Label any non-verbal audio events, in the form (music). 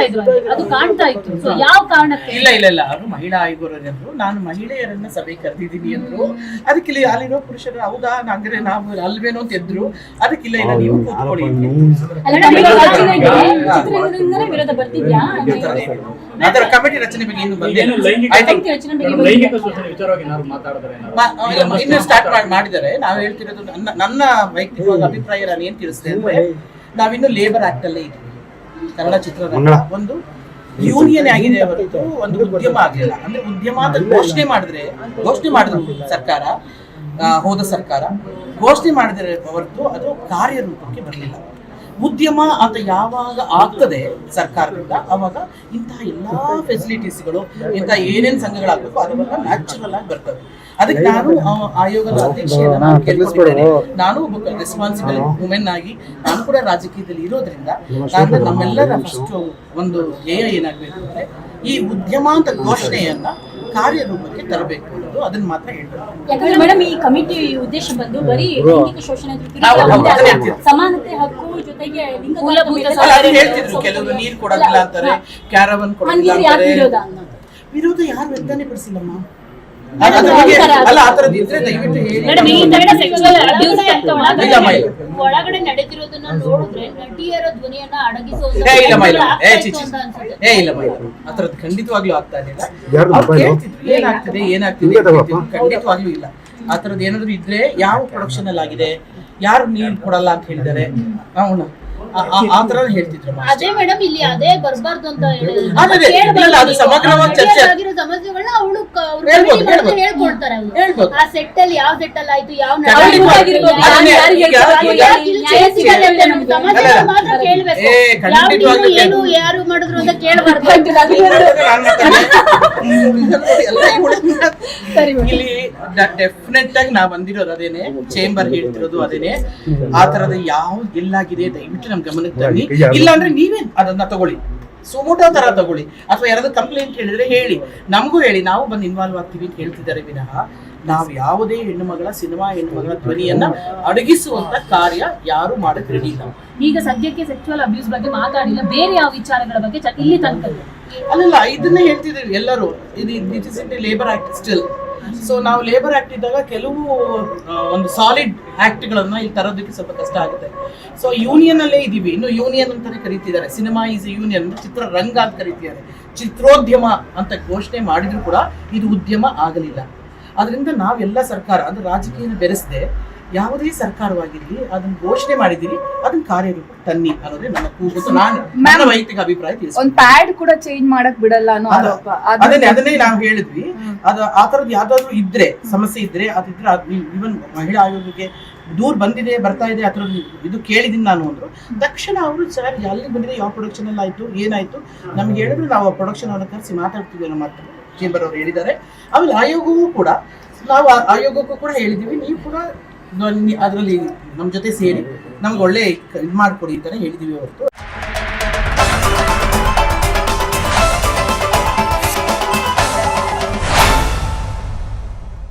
ಇದ್ರು ಅದು ಕಾಣ್ತಾ ಇತ್ತು. ಸೊ ಯಾವ ಕಾರಣಕ್ಕೆ? ಇಲ್ಲ ಇಲ್ಲ ಇಲ್ಲ. ಅವರು ಮಹಿಳಾ ಆಯೋಗರಂದ್ರು ನಾನು ಮಹಿಳೆಯರನ್ನ ಸಭೆ ಕರೆದಿದ್ದೀನಿ ಅಂದ್ರು. ಅದಕ್ಕಿಲ್ಲ ಅಲ್ಲಿರೋ ಪುರುಷರು ಹೌದಾ? ಅಂದ್ರೆ ನಾವು ಅಲ್ವೇನೋ ಅಂತ ಎದ್ರು ಅದಕ್ಕಿಲ್ಲ ಇಲ್ಲ ನೀವು ಕೂತ್ಕೊಳ್ಳಿ ವಿರೋಧ ಬರ್ತಿದ್ಯಾ? ಅದರ ಕಮಿಟಿ ರಚನೆ ಬಗ್ಗೆ ಇನ್ನು ಬಂದಿಲ್ಲ. ಇನ್ನು- ಸ್ಟಾರ್ಟ್ ಮಾಡಿದರೆ ಮಾಡಿದ್ದಾರೆ. ನಾವು ಹೇಳ್ತಿರೋದು ನನ್ನ ನನ್ನ ವೈಯಕ್ತಿಕವಾದ ಅಭಿಪ್ರಾಯ ನಾನು ಏನ್ ತಿಳಿಸಿದೆ ಅಂದ್ರೆ ನಾವಿನ್ನು ಲೇಬರ್ ಆಕ್ಟ್ ಅಲ್ಲೇ ಇದ್ದೀವಿ. ಕನ್ನಡ ಚಿತ್ರರಂಗ ಒಂದು ಯೂನಿಯನ್ ಆಗಿದೆ ಹೊರತು ಒಂದು ಉದ್ಯಮ ಆಗಲಿಲ್ಲ. ಅಂದ್ರೆ ಉದ್ಯಮ ಅಂತ ಘೋಷಣೆ ಮಾಡಿದ್ರೆ ಘೋಷಣೆ ಮಾಡಿದ್ರು ಸರ್ಕಾರ ಆ, ಹೋದ ಸರ್ಕಾರ. ಘೋಷಣೆ ಮಾಡಿದ್ರೆ ಹೊರತು ಅದು ಕಾರ್ಯರೂಪಕ್ಕೆ ಬರಲಿಲ್ಲ. ಉದ್ಯಮ ಅಂತ ಯಾವಾಗ ಆಗ್ತದೆ ಸರ್ಕಾರದಿಂದ ಅವಾಗ ಇಂತಹ ಎಲ್ಲಾ ಫೆಸಿಲಿಟೀಸ್ಗಳು ಇಂತಹ ಏನೇನ್ ಸಂಘಗಳಾಗಬೇಕು ಅದೆಲ್ಲ ನ್ಯಾಚುರಲ್ ಆಗಿ ಬರ್ತವೆ ಅದಕ್ಕೆ ನಾನು ಆಯೋಗದ ಅಧ್ಯಕ್ಷೆಯನ್ನು ನಾನು ಒಬ್ಬ ರೆಸ್ಪಾನ್ಸಿಬಲ್ ವುಮೆನ್ ಆಗಿ ನಾನು ಕೂಡ ರಾಜಕೀಯದಲ್ಲಿ ಇರೋದ್ರಿಂದ ನಾನು ನಮ್ಮೆಲ್ಲರ ಫಸ್ಟ್ ಒಂದು ಧ್ಯೇಯ ಏನಾಗಬೇಕು ಅಂದ್ರೆ ಈ ಉದ್ಯಮ ಅಂತ ಘೋಷಣೆಯನ್ನ ಕಾರ್ಯರೂಪಕ್ಕೆ ತರಬೇಕು ಅನ್ನೋದು ಅದನ್ನ ಮಾತ್ರ ಹೇಳ್ತಾರೆ ಯಾಕಂದ್ರೆ ಮೇಡಮ್ ಈ ಕಮಿಟಿ ಉದ್ದೇಶ ಬಂದು ಬರೀ ಲೈಂಗಿಕ ಶೋಷಣೆ. ಸಮಾನತೆ ಹಕ್ಕು ಜೊತೆಗೆ ಹೇಳ್ತಿದ್ರು ಕೆಲವರು ನೀರು ಕೊಡೋದಿಲ್ಲ ಅಂತಾರೆ ಕ್ಯಾರವನ್ ಕೊಡೋದಿಲ್ಲ ಅಂತಾರೆ. ವಿರೋಧ ಯಾರು ವ್ಯಕ್ತಾನೆ ಪಡಿಸಿಲ್ಲಮ್ಮ ಒಳಗಡೆ ಇಲ್ಲ, ಮೈ. ಒಳಗಡೆ ನಡೆದಿರೋದನ್ನ ನೋಡಿದ್ರೆ ನಟಿಯರ ಧ್ವನಿಯನ್ನ ಖಂಡಿತವಾಗ್ಲೂ ಆಗ್ತಾ ಇರಲಿಲ್ಲ ಏನಾಗ್ತಿದೆ ಏನಾಗ್ತಿದೆ. ಖಂಡಿತವಾಗ್ಲೂ ಇಲ್ಲ. ಆ ಥರದ್ದು ಏನಾದ್ರು ಇದ್ರೆ ಯಾವ ಪ್ರೊಡಕ್ಷನ್ ಅಲ್ಲಿ ಆಗಿದೆ ಯಾರು ನೀರು ಕೊಡಲ್ಲ ಅಂತ ಹೇಳಿದ್ದಾರೆ. ಅವನು ಆ ಥರ ಹೇಳ್ತಿದ್ರು. ಅದೇ ಮೇಡಮ್ ಇಲ್ಲಿ ಅದೇ ಬರ್ಬಾರ್ದು ಅಂತ ಹೇಳಿದ್ರು. ಸಮಗ್ರವಾಗಿ ಚರ್ಚೆ. ಹೇಳ್ಕೊಡ್ತಾರೆ ಆ ಸೆಟ್ ಅಲ್ಲಿ ಯಾವ ಸೆಟ್ ಅಲ್ಲಿ ಆಯ್ತು ಯಾವ. ಯಾರು- ಅಂತ ನಮ್ಗೆ ಸಮಸ್ಯೆಗಳು ಅಲ್ಲ, ಮಾತ್ರ ಕೇಳ್ಬೇಕು. ಯಾವ ಏನು ಯಾರು ಮಾಡಿದ್ರು ಅಂತ ಕೇಳಬಾರ್ದು. (laughs) ನಾನ್ (laughs) ಮಾತಾಡ್ದೆ. ಎಲ್ಲ ಇವಳು- ಇಲ್ಲಿ ಡೆಫಿನೆಟ್ ಆಗಿ ನಾವ್ ಬಂದಿರೋದು ಅದೇನೆ. ಚೇಂಬರ್ ಹೇಳ್ತಿರೋದು ಅದೇನೆ. ಆ ತರದ ಯಾವ ಎಲ್ಲಾಗಿದೆ ದಯವಿಟ್ಟು ನಮ್ ಗಮನಕ್ಕೆ ತನ್ನಿ. ಇಲ್ಲ ಅಂದ್ರೆ ನೀವೇ ಅದನ್ನ ತಗೊಳ್ಳಿ. ಸುಮೋಟೋ ತರ ತಗೊಳ್ಳಿ. ಅಥವಾ ಯಾರಾದ್ರೂ ಕಂಪ್ಲೇಂಟ್ ಹೇಳಿದ್ರೆ ಹೇಳಿ. ನಮಗೂ ಹೇಳಿ ನಾವು ಬಂದು ಇನ್ವಾಲ್ವ್ ಆಗ್ತೀವಿ ಅಂತ ಹೇಳ್ತಿದ್ದಾರೆ ವಿನಃ ನಾವು ಯಾವುದೇ ಹೆಣ್ಣು ಮಗಳ ಸಿನಿಮಾ ಹೆಣ್ಣು ಮಗಳ ಧ್ವನಿಯನ್ನ ಅಡಗಿಸುವಂತ ಕಾರ್ಯ ಯಾರು ಮಾಡಕ್ ರೆಡಿ ಇಲ್ಲ ಈಗ ಸದ್ಯಕ್ಕೆ ಸೆಕ್ಚುವಲ್ ಅಬ್ಯೂಸ್ ಬಗ್ಗೆ ಮಾತಾಡಿಲ್ಲ. ಬೇರೆ ಯಾವ ವಿಚಾರಗಳ ಬಗ್ಗೆ ಇಲ್ಲಿ ತನಕ ಅಲ್ಲಲ್ಲ ಇದನ್ನೇ ಹೇಳ್ತಿದ್ದೀವಿ ಎಲ್ಲರೂ. ಇದು it is in labour act still so ನಾವು ಲೇಬರ್ ಆಕ್ಟ್ ಇದ್ದಾಗ ಕೆಲವು ಒಂದು ಸಾಲಿಡ್ ಆ್ಯಕ್ಟ್ಗಳನ್ನು ಇಲ್ಲಿ ತರೋದಕ್ಕೆ ಸ್ವಲ್ಪ ಕಷ್ಟ ಆಗುತ್ತೆ. ಸೊ ಯೂನಿಯನ್ ಅಲ್ಲೇ ಇದೀವಿ. ಇನ್ನು ಯೂನಿಯನ್ ಅಂತಾನೆ ಕರೀತಿದ್ದಾರೆ. ಸಿನಿಮಾ ಈಸ್ ಯೂನಿಯನ್ ಚಿತ್ರರಂಗ ಅಂತ ಕರೀತಿದ್ದಾರೆ. ಚಿತ್ರೋದ್ಯಮ ಅಂತ ಘೋಷಣೆ ಮಾಡಿದ್ರು ಕೂಡ ಇದು ಉದ್ಯಮ ಆಗಲಿಲ್ಲ. ಅದರಿಂದ ನಾವೆಲ್ಲ ಸರ್ಕಾರ ಅಂದ್ರೆ ರಾಜಕೀಯ ಬೆರೆಸದೆ ಯಾವುದೇ ಸರ್ಕಾರವಾಗಿರ್ಲಿ ಅದನ್ನ ಘೋಷಣೆ ಮಾಡಿದಿರಿ ಅದನ್ನ ಕಾರ್ಯರೂಪ ತನ್ನಿ ಅನ್ನೋದೇ ನನ್ನ ಕೂಗು ನಾನು ನನ್ನ ವೈಯಕ್ತಿಕ ಅಭಿಪ್ರಾಯ ಒಂದ್ ಪ್ಯಾಡ್ ಕೂಡ ಚೇಂಜ್ ಮಾಡಕ್ ಬಿಡಲ್ಲ ಅನ್ನೋ ಅದು- ಆರೋಪ. ಅದು- ಅದನ್ನೇ ಅದನ್ನೇ ನಾವು ಹೇಳಿದ್ವಿ. ಅದು ಆ ತರದ್ ಯಾವ್ದಾದ್ರು ಇದ್ರೆ ಸಮಸ್ಯೆ ಇದ್ರೆ ಅದಿದ್ರೆ ಇವನ್ ಮಹಿಳಾ ಆಯೋಗಕ್ಕೆ ದೂರ್ ಬಂದಿದೆ ಬರ್ತಾ ಇದೆ ಆ ಥರದ್ದು ಇದು ಕೇಳಿದೀನಿ ನಾನು ಅಂದ್ರು. ತಕ್ಷಣ ಅವರು ಸರ್ ಅಲ್ಲಿ ಬಂದಿದೆ ಯಾವ ಪ್ರೊಡಕ್ಷನ್ ಅಲ್ಲಿ ಆಯ್ತು ಏನಾಯ್ತು? ನಮ್ಗೆ ಹೇಳಿದ್ರು ನಾವು ಆ ಪ್ರೊಡಕ್ಷನ್ ಅವ್ರನ್ನ ಕರೆಸಿ ಮಾತಾಡ್ತೀವಿ ಅನ್ನೋ ಮಾತು ಚೇಂಬರ್ ಅವರು ಹೇಳಿದ್ದಾರೆ. ಆಮೇಲೆ ಆಯೋಗವೂ ಕೂಡ ನಾವು ಆ ಆಯೋಗಕ್ಕೂ ಕೂಡ ಹೇಳಿದೀವಿ ನೀವು ಕೂಡ ಅದರಲ್ಲಿ ನಮ್ಮ ಜೊತೆ ಸೇರಿ ನಮ್ಗೆ ಒಳ್ಳೆ ಇದು ಮಾಡ್ಕೊಡಿ ಅಂತಾನೆ ಹೇಳಿದೀವಿ ಹೊರತು